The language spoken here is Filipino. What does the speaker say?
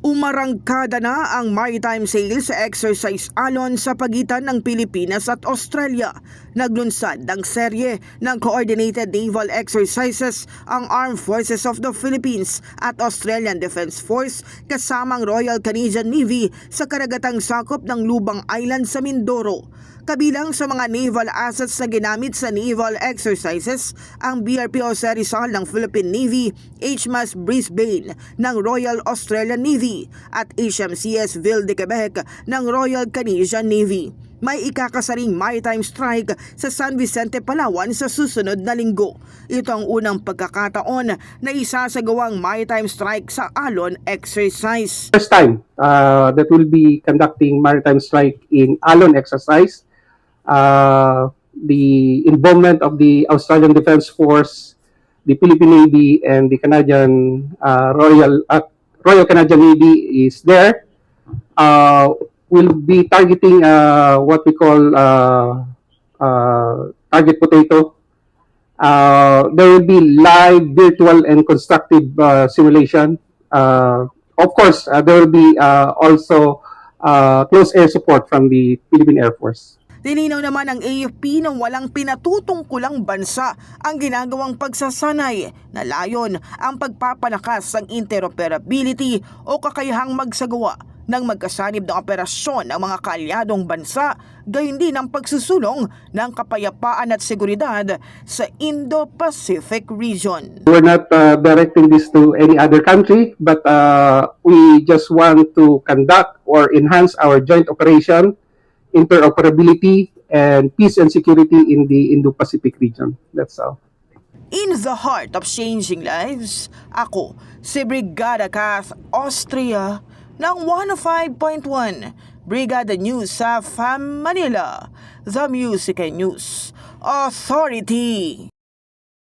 Umarangkada na ang maritime sales exercise alon sa pagitan ng Pilipinas at Australia. Naglunsad ng serye ng Coordinated Naval Exercises ang Armed Forces of the Philippines at Australian Defence Force kasamang Royal Canadian Navy sa karagatang sakop ng Lubang Island sa Mindoro. Kabilang sa mga naval assets na ginamit sa naval exercises ang BRPO Rizal ng Philippine Navy, HMAS Brisbane ng Royal Australian Navy at HMCS Ville de Quebec ng Royal Canadian Navy. May ikakasaring maritime strike sa San Vicente, Palawan sa susunod na linggo. Ito ang unang pagkakataon na isasagawang maritime strike sa Alon exercise. first time uh, that will be conducting maritime strike in Alon exercise. Uh, the involvement of the Australian Defence Force, the Philippine Navy, and the Canadian uh, Royal uh, Royal Canadian Navy is there. Uh, will be targeting uh, what we call uh, uh, target potato. Uh, there will be live, virtual, and constructive uh, simulation. Uh, of course, uh, there will be uh, also uh, close air support from the Philippine Air Force. Dininaw naman ng AFP na walang pinatutungkulang bansa ang ginagawang pagsasanay na layon ang pagpapalakas ng interoperability o kakayahang magsagawa ng magkasanib na operasyon ng mga kaalyadong bansa gayon din ang pagsusulong ng kapayapaan at seguridad sa Indo-Pacific region. We're not uh, directing this to any other country, but uh, we just want to conduct or enhance our joint operation, interoperability, and peace and security in the Indo-Pacific region. That's all. In the heart of changing lives, ako si Brigada Kath Austria ng 105.1 Brigada News sa FAM Manila, The Music and News Authority.